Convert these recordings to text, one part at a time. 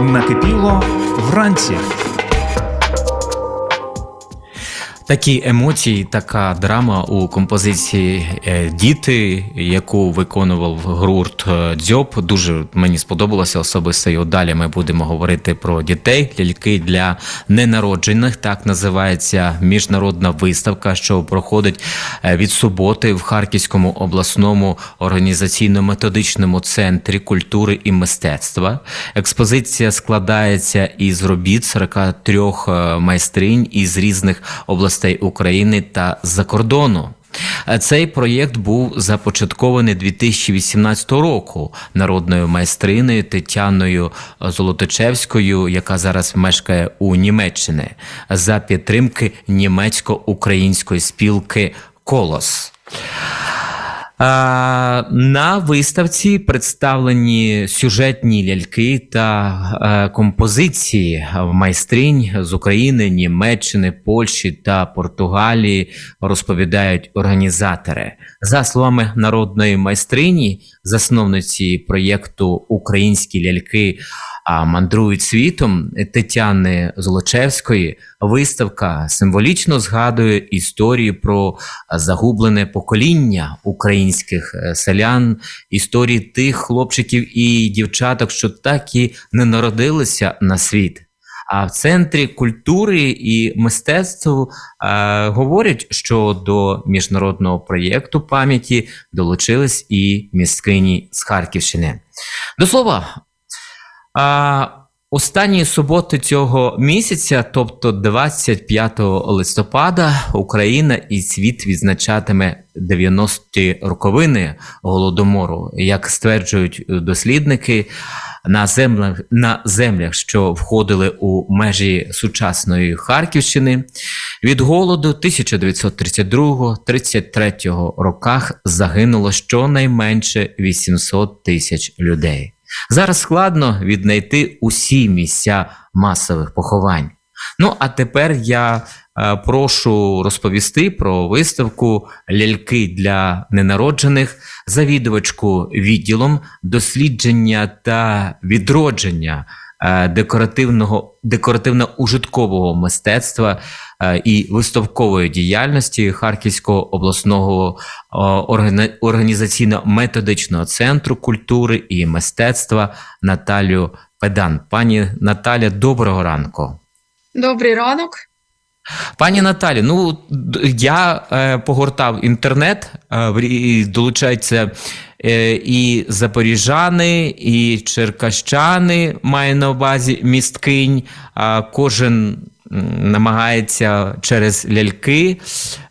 Накипіло вранці. Такі емоції, така драма у композиції е, Діти, яку виконував гурт е, Дзьоб. Дуже мені сподобалося особисто. І далі ми будемо говорити про дітей, ляльки для ненароджених. Так називається міжнародна виставка, що проходить е, від суботи в Харківському обласному організаційно-методичному центрі культури і мистецтва. Експозиція складається із робіт 43 е, майстринь із різних областей України та за кордону. Цей проєкт був започаткований 2018 року народною майстриною Тетяною Золоточевською, яка зараз мешкає у Німеччині, за підтримки німецько-української спілки Колос. На виставці представлені сюжетні ляльки та е, композиції майстринь з України, Німеччини, Польщі та Португалії, розповідають організатори. За словами народної майстрині, засновниці проєкту Українські ляльки мандрують світом Тетяни Золочевської. Виставка символічно згадує історії про загублене покоління українських е, селян, історії тих хлопчиків і дівчаток, що так і не народилися на світ. А в центрі культури і мистецтва е, говорять, що до міжнародного проєкту пам'яті долучились і місткині з Харківщини. До слова, а, останні суботи цього місяця, тобто 25 листопада, Україна і світ відзначатиме 90-ті роковини голодомору, як стверджують дослідники. На землях, на землях, що входили у межі сучасної Харківщини, від голоду 1932-33 роках загинуло щонайменше 800 тисяч людей. Зараз складно віднайти усі місця масових поховань. Ну а тепер я е, прошу розповісти про виставку ляльки для ненароджених, завідувачку відділом дослідження та відродження декоративного декоративно-ужиткового мистецтва е, і виставкової діяльності Харківського обласного е, організаційно-методичного центру культури і мистецтва Наталію Педан. Пані Наталя, доброго ранку. Добрий ранок. Пані Наталі, ну я е, погортав інтернет, е, і е, і запоріжани, і черкащани, має на увазі місткинь. Кожен намагається через ляльки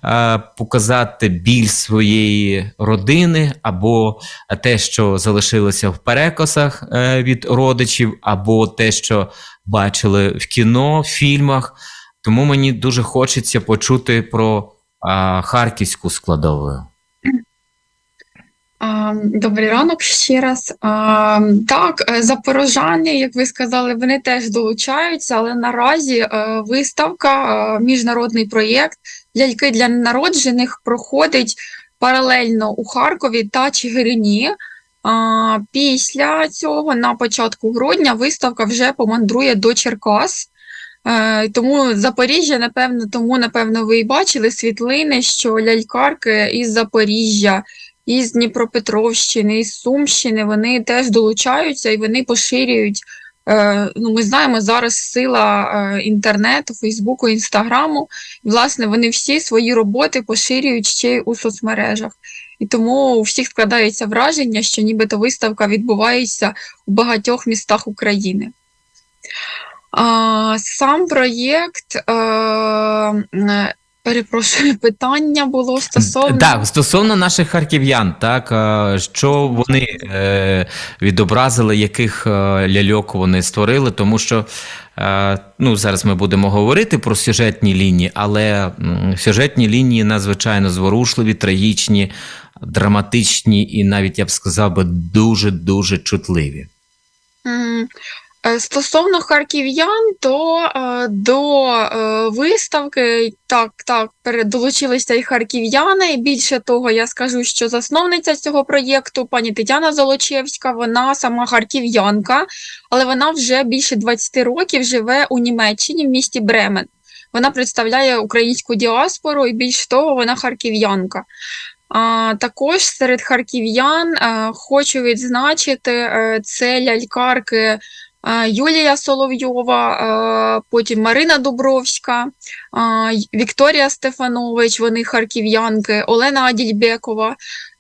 е, показати біль своєї родини, або те, що залишилося в перекосах е, від родичів, або те, що бачили в кіно, в фільмах. Тому мені дуже хочеться почути про а, харківську складову. Добрий ранок ще раз. Так, е, запорожани, як ви сказали, вони теж долучаються, але наразі е, виставка, е, міжнародний проєкт ляльки для народжених проходить паралельно у Харкові та Чигирині. Після цього, на початку грудня, виставка вже помандрує до Черкас. Тому Запоріжжя, напевно, тому, напевно, ви і бачили світлини, що лялькарки із Запоріжжя, із Дніпропетровщини, із Сумщини, вони теж долучаються і вони поширюють. е, Ну, ми знаємо зараз сила е, інтернету, Фейсбуку, Інстаграму. Власне, вони всі свої роботи поширюють ще й у соцмережах. І тому у всіх складається враження, що нібито виставка відбувається у багатьох містах України. Сам проєкт, е, перепрошую, питання було стосовно. Так, стосовно наших харків'ян, так що вони е, відобразили, яких е, ляльок вони створили, тому що е, ну, зараз ми будемо говорити про сюжетні лінії, але сюжетні лінії надзвичайно зворушливі, трагічні, драматичні і навіть я б сказав би дуже дуже чутливі. Е, Стосовно харків'ян, то е, до е, виставки так, так, долучилися і харків'яни. Більше того, я скажу, що засновниця цього проєкту, пані Тетяна Золочевська, вона сама харків'янка, але вона вже більше 20 років живе у Німеччині в місті Бремен. Вона представляє українську діаспору і більш того, вона харків'янка. А, також серед харків'ян е, хочу відзначити е, це лялькарки е, Юлія Соловйова, е, потім Марина Дубровська, Вікторія Стефанович, вони харків'янки, Олена Адільбекова.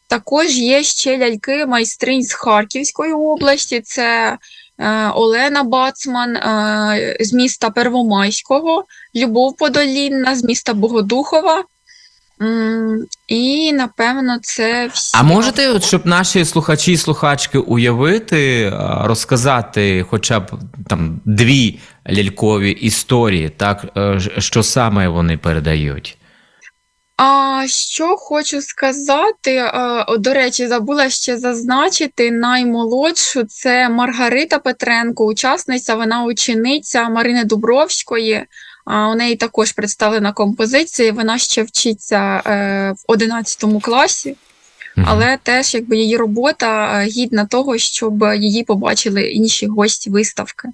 Також є ще ляльки майстринь з Харківської області. Це е, Олена Бацман е, з міста Первомайського, Любов Подолінна з міста Богодухова. І, напевно, це всі. А можете, от, щоб наші слухачі і слухачки уявити, розказати хоча б там дві лялькові історії, так е, що саме вони передають? А що хочу сказати, до речі, забула ще зазначити наймолодшу це Маргарита Петренко, учасниця, вона учениця Марини Дубровської. А, У неї також представлена композиція, вона ще вчиться е, в 11 класі, але теж якби її робота е, гідна того, щоб її побачили інші гості виставки.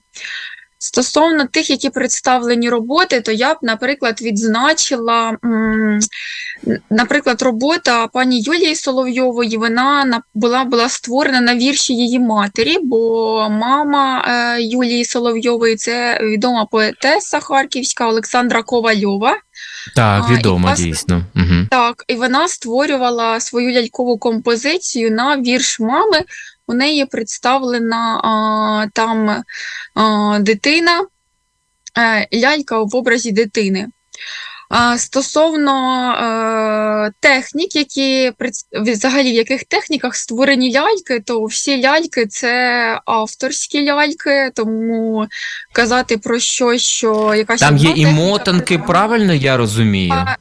Стосовно тих, які представлені роботи, то я б, наприклад, відзначила, наприклад, робота пані Юлії Соловйової, вона на- була, була створена на вірші її матері, бо мама е, Юлії Соловйової це відома поетеса харківська Олександра Ковальова. Так, А, і, дійсно. Угу. Так, і вона створювала свою лялькову композицію на вірш мами. У неї представлена а, там а, дитина, е, лялька в образі дитини. А, стосовно е, технік, які взагалі в яких техніках створені ляльки, то всі ляльки це авторські ляльки, тому казати про щось, що якась Там є і мотанки, правильно я розумію? А,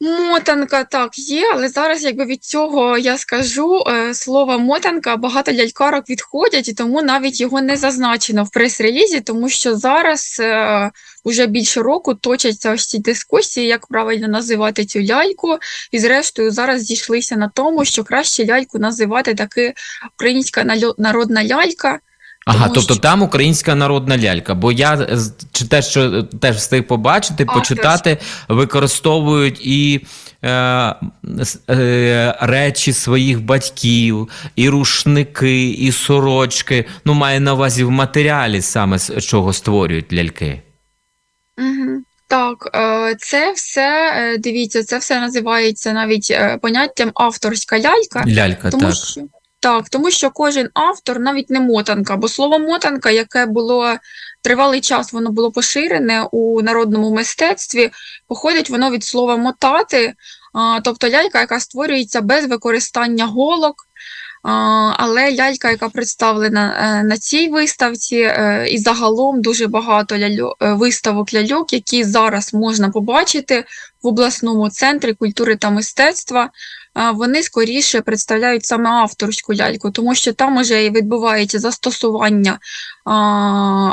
Мотанка так є, але зараз, якби від цього я скажу е, слово мотанка, багато лялькарок відходять, і тому навіть його не зазначено в прес-релізі, тому що зараз е, уже більше року точаться ось ці дискусії, як правильно називати цю ляльку. І зрештою зараз зійшлися на тому, що краще ляльку називати таки українська народна лялька. Ага, тому тобто що- там українська народна лялька. Бо я чи те, що е, теж встиг побачити, А, почитати, використовують і е, е, речі своїх батьків, і рушники, і сорочки. Ну, має на увазі в матеріалі саме з чого створюють ляльки. Угу. Так, е, це все, е, дивіться, це все називається навіть е, поняттям авторська лялька. Лялька, Тому так. що, так, тому що кожен автор, навіть не мотанка, бо слово мотанка, яке було тривалий час, воно було поширене у народному мистецтві, походить воно від слова мотати, тобто лялька, яка створюється без використання голок. Але лялька, яка представлена е, на цій виставці, е, і загалом дуже багато ляльо- е, виставок ляльок, які зараз можна побачити в обласному центрі культури та мистецтва вони скоріше представляють саме авторську ляльку, тому що там уже і відбувається застосування а,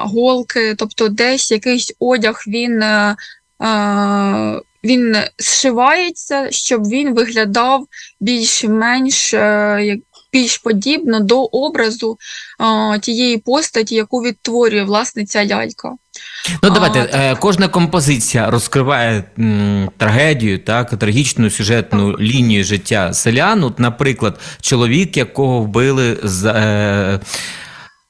голки, тобто десь якийсь одяг він, е, е, він зшивається, щоб він виглядав більш-менш е, більш подібно до образу а, тієї постаті, яку відтворює власне ця лялька. Ну, давайте, А, е, кожна композиція розкриває м, трагедію, так, трагічну сюжетну лінію життя селян. От, наприклад, чоловік, якого вбили за, е,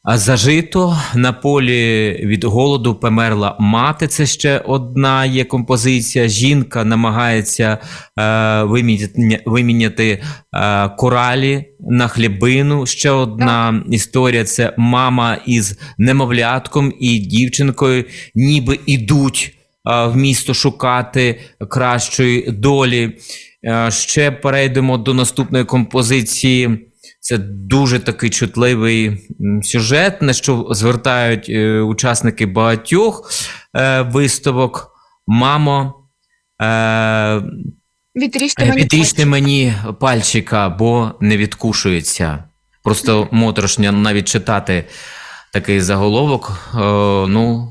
зажито на полі від голоду померла мати. Це ще одна є композиція. Жінка намагається е, виміняти, виміняти е, коралі на хлібину. Ще одна історія це мама із немовлятком і дівчинкою, ніби ідуть е, в місто шукати кращої долі. Е, Ще перейдемо до наступної композиції. Це дуже такий чутливий сюжет, на що звертають е, учасники багатьох е, виставок. Мамо, е, Відріжте мені відріжте мені пальчика, бо не відкушується. Просто моторошня навіть читати такий заголовок. Ну,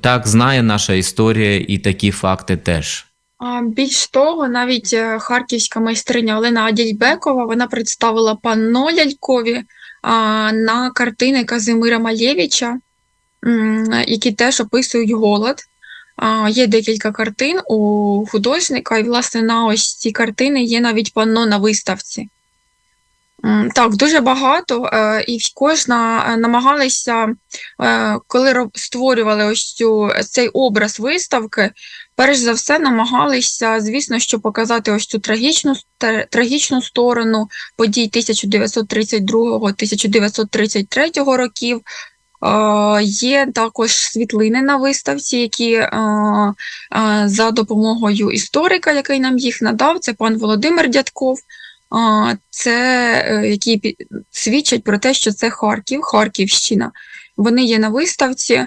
так знає наша історія, і такі факти теж. Більш того, навіть е, харківська майстриня Олена Адільбекова вона представила панно лялькові на картини Казимира Малєвича, які теж описують голод. Є декілька картин у художника, і, власне, на ось ці картини є навіть панно на виставці. Так, дуже багато, е, і кожна е, намагалися, е, коли створювали ось цю, цей образ виставки, перш за все намагалися, звісно, що показати ось цю трагічну, трагічну сторону подій 1932-1933 років. Є також світлини на виставці, які за допомогою історика, який нам їх надав, це пан Володимир Дядков. Це е, які свідчать про те, що це Харків, Харківщина. Вони є на виставці.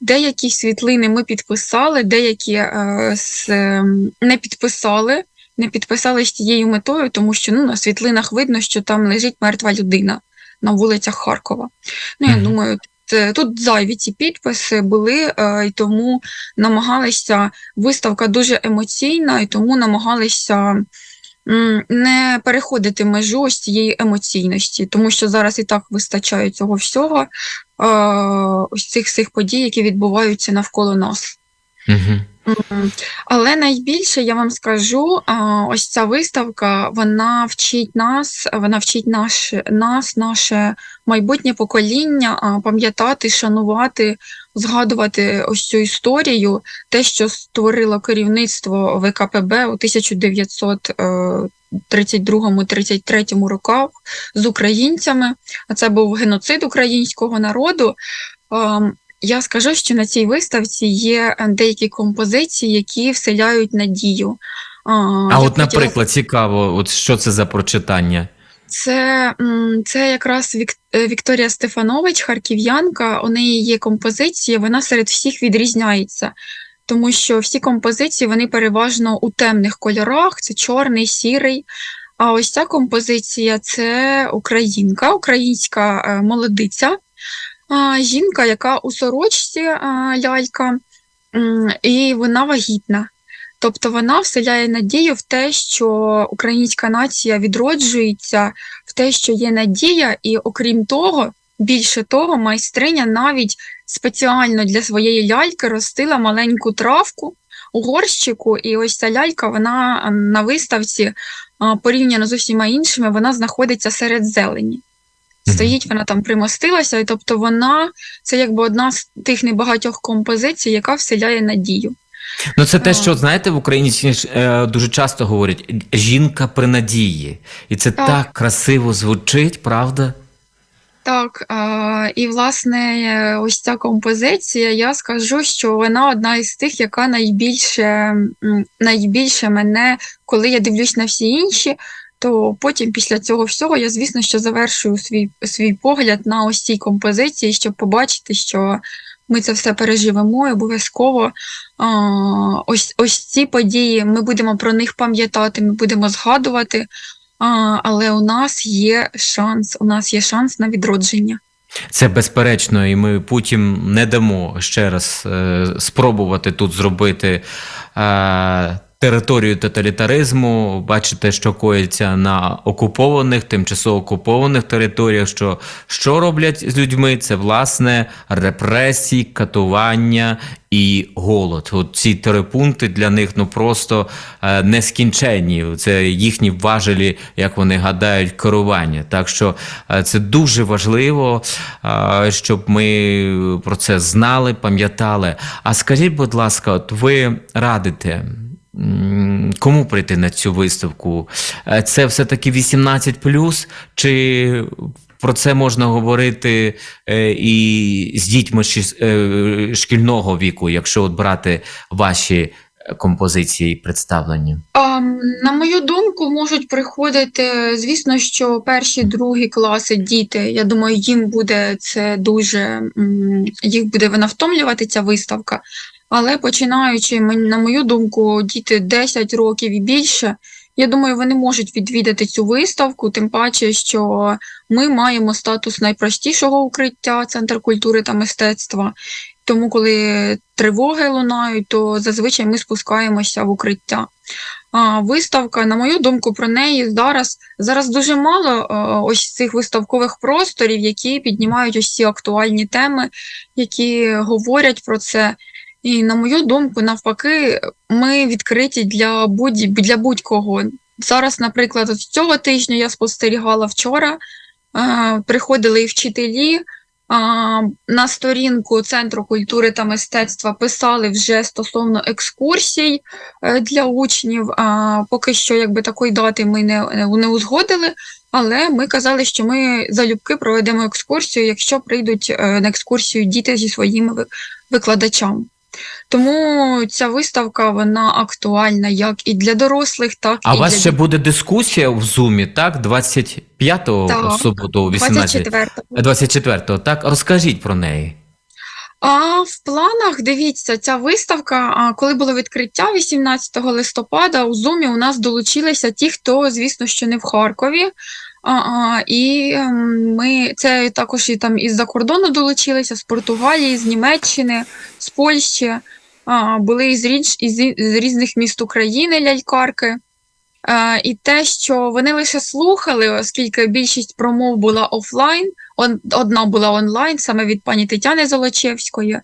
Деякі світлини ми підписали, деякі е, ем, не підписали, не підписали з тією метою, тому що ну, на світлинах видно, що там лежить мертва людина на вулицях Харкова. Ну, я думаю, тут зайві ці підписи були, е, і тому намагалися, виставка дуже емоційна, і тому намагалися не переходити межу ось цієї емоційності, тому що зараз і так вистачає цього всього, е, ось цих всіх подій, які відбуваються навколо нас. Угу. Але найбільше я вам скажу, ось ця виставка, вона вчить нас, вона вчить наш, нас, наше майбутнє покоління пам'ятати, шанувати, згадувати ось цю історію, те, що створило керівництво ВКПБ у 1932-33 роках з українцями, а це був геноцид українського народу. Ем, я скажу, що на цій виставці є е, деякі композиції, які вселяють надію. А, А я от, хотіла- наприклад, цікаво, от що це за прочитання? Це, це якраз е, Вікторія Стефанович, харків'янка. У неї є композиція, вона серед всіх відрізняється. Тому що всі композиції вони переважно у темних кольорах: це чорний, сірий. А ось ця композиція це українка, українська е, молодиця, жінка, яка у сорочці лялька, і вона вагітна. Тобто вона вселяє надію в те, що українська нація відроджується, в те, що є надія, і окрім того, більше того, майстриня навіть спеціально для своєї ляльки ростила маленьку травку у горщику, і ось ця лялька, вона на виставці порівняно з усіма іншими, вона знаходиться серед зелені. Стоїть вона там примостилася, і тобто вона це якби одна з тих небагатьох композицій, яка вселяє надію. Ну, це те, що знаєте, в Україні е, дуже часто говорять жінка при надії. І це Так. так красиво звучить, правда? Так, і власне ось ця композиція, я скажу, що вона одна із тих, яка найбільше, найбільше мене, коли я дивлюсь на всі інші, то потім після цього всього я, звісно, що завершую свій, свій погляд на ось цій композиції, щоб побачити, що ми це все переживемо і обов'язково ось, ось ці події, ми будемо про них пам'ятати, ми будемо згадувати. Але у нас є шанс, у нас є шанс на відродження. Це безперечно, і ми потім не дамо ще раз е, спробувати тут зробити е, територію тоталітаризму. Бачите, що коїться на окупованих, тимчасово окупованих територіях. Що, що роблять з людьми? Це власне репресії, катування і голод. От ці три пункти для них ну просто е, нескінченні. Це їхні важелі, як вони гадають, керування. Так що е, це дуже важливо, е, щоб ми про це знали, пам'ятали. А скажіть, будь ласка, от ви радите. Кому прийти на цю виставку? Е, Це все-таки 18 чи про це можна говорити е, і з дітьми е, шкільного віку, якщо от брати ваші композиції представлені? На мою думку, можуть приходити, звісно, що перші, другі класи діти. Я думаю, їм буде це дуже їх буде вона втомлювати ця виставка. Але починаючи, на мою думку, діти 10 років і більше, Я думаю, вони можуть відвідати цю виставку, тим паче, що ми маємо статус найпростішого укриття Центр культури та мистецтва. Тому, коли тривоги лунають, то зазвичай ми спускаємося в укриття. А, виставка, на мою думку, про неї зараз зараз дуже мало е, ось цих виставкових просторів, які піднімають ось ці актуальні теми, які говорять про це. І на мою думку, навпаки, ми відкриті для будь для будь-кого. Зараз, наприклад, от цього тижня я спостерігала вчора. е, Приходили і вчителі. На сторінку Центру культури та мистецтва писали вже стосовно екскурсій е, для учнів. Поки що, якби такої дати ми не, не узгодили, але ми казали, що ми залюбки проведемо екскурсію, якщо прийдуть е, на екскурсію діти зі своїми викладачами. Тому ця виставка вона актуальна як і для дорослих, так А і у вас для ще буде дискусія в Зумі, так? 25-го Так, суботу, 18 24-го. 24-го, так? Розкажіть про неї. А в планах дивіться, ця виставка, а, коли було відкриття 18 листопада, у Зумі у нас долучилися ті, хто, звісно, що не в Харкові. І ем, ми це також і там із-за кордону долучилися, з Португалії, з Німеччини, з Польщі. Були із, із, з різних міст України лялькарки. Е, і те, що вони лише слухали, оскільки більшість промов була офлайн, он, одна була онлайн, саме від пані Тетяни Золочевської.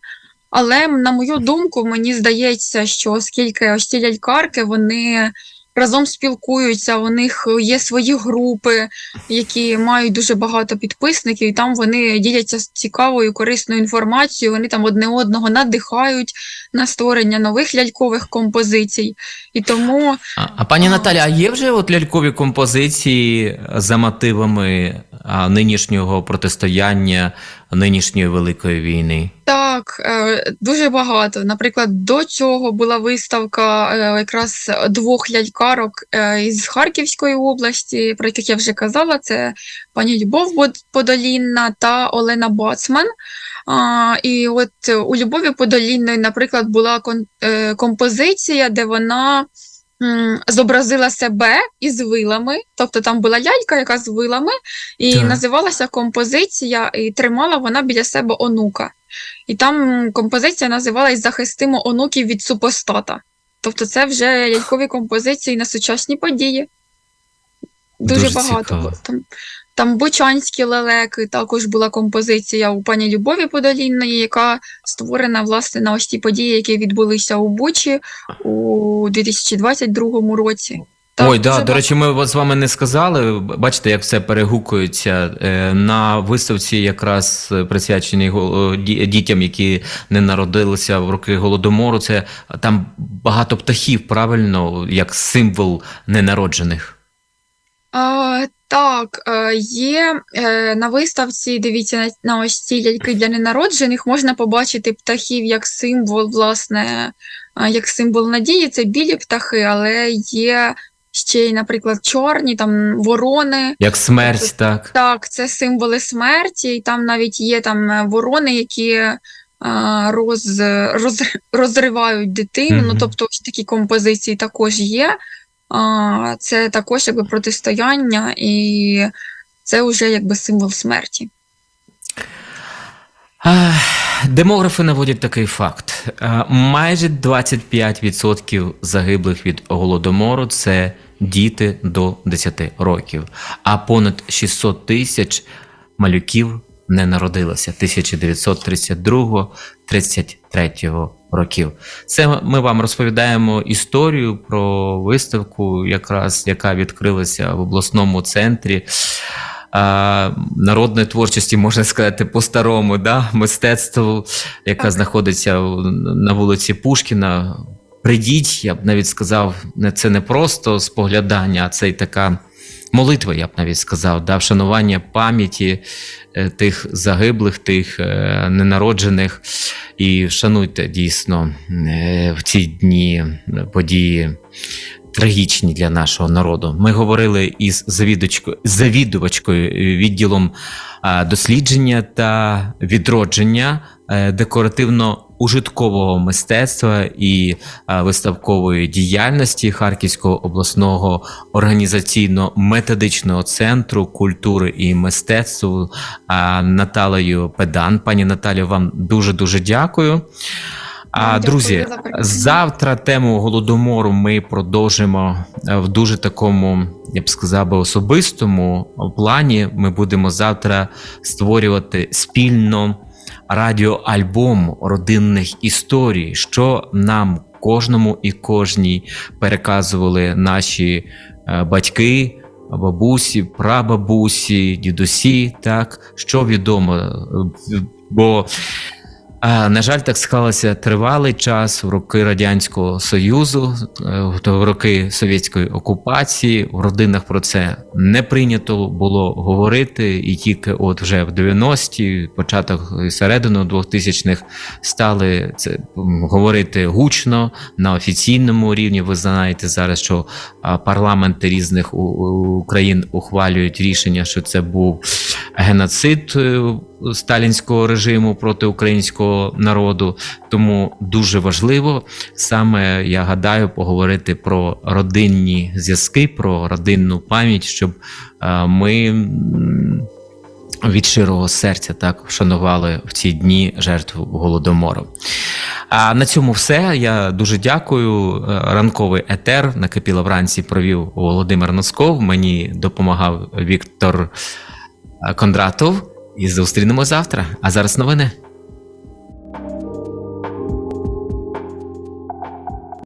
Але, на мою думку, мені здається, що оскільки ось ці лялькарки, вони разом спілкуються, у них є свої групи, які мають дуже багато підписників, і там вони діляться з цікавою, корисною інформацією, вони там одне одного надихають на створення нових лялькових композицій. І тому А, а пані. Наталя, а є вже от лялькові композиції за мотивами нинішнього протистояння, нинішньої великої війни? Так, е, дуже багато. Наприклад, до цього була виставка е, якраз двох лялькарок е, із Харківської області, про яких я вже казала. Це пані Любов Подолінна та Олена Бацман. І от у Любові Подолінної, наприклад, була композиція, де вона зобразила себе із вилами. Тобто там була лялька, яка з вилами, і Так. називалася композиція, і тримала вона біля себе онука. І там композиція називалась Захистимо онуків від супостата. Тобто це вже лялькові композиції на сучасні події. Дуже, Дуже багато. цікаво. Там, там бучанські лелеки, також була композиція у пані Любові Подолінної, яка створена власне на ось ті події, які відбулися у Бучі у 2022 році. Так, Ой, да, до речі, ми з вами не сказали. Бачите, як все перегукується Е, на виставці, якраз присвяченій дітям, які не народилися в роки голодомору. Це там багато птахів, правильно, як символ ненароджених. А, так, е, є е, на виставці, дивіться, на, ось ці ляльки для ненароджених можна побачити птахів як символ, власне, е, як символ надії. Це білі птахи, але є ще й, наприклад, чорні, там ворони. Як смерть, так. Так, це символи смерті, і там навіть є там ворони, які роз, роз, розривають дитину. Ну, тобто ось такі композиції також є. Це також якби протистояння, і це вже якби символ смерті. Демографи наводять такий факт: Е, майже 25% загиблих від голодомору це діти до 10 років, а понад 600 тисяч малюків не народилося 1932-33 років. Це ми вам розповідаємо історію про виставку, якраз яка відкрилася в обласному центрі народної творчості, можна сказати, по-старому, да? мистецтво, яка Так. знаходиться на вулиці Пушкіна. Придіть, я б навіть сказав, це не просто споглядання, а це й така молитва, я б навіть сказав, да? вшанування пам'яті е, тих загиблих, тих е, ненароджених. І шануйте дійсно е, в ці дні події трагічні для нашого народу. Ми говорили із завідувачкою, відділом дослідження та відродження е, ужиткового мистецтва і е, виставкової діяльності Харківського обласного організаційно-методичного центру культури і мистецтва е, Наталею Педан. Пані Наталію, вам дуже дуже дякую. А друзі, завтра тему голодомору ми продовжимо е, в дуже такому, я б сказав би, особистому плані. Ми будемо завтра створювати спільно радіоальбом родинних історій, що нам кожному і кожній переказували наші е, батьки. Бабусі, прабабусі, дідусі, так що відомо, Е, бо на жаль, так склалося тривалий час в роки Радянського Союзу, е, в роки совєтської окупації. В родинах про це не прийнято було говорити, і тільки от вже в 90-ті, початок і середину 2000-х стали це говорити гучно на офіційному рівні. Ви знаєте зараз, що парламенти різних країн ухвалюють рішення, що це був геноцид е, сталінського режиму проти українського народу. Тому дуже важливо саме я гадаю поговорити про родинні зв'язки, про родинну пам'ять, щоб е, ми. Від щирого серця так вшанували в ці дні жертв голодомору. А на цьому все. Я дуже дякую. Е, Ранковий етер накипіло вранці провів Володимир Носков. Мені допомагав Віктор Кондратов. І зустрінемо завтра. А зараз новини.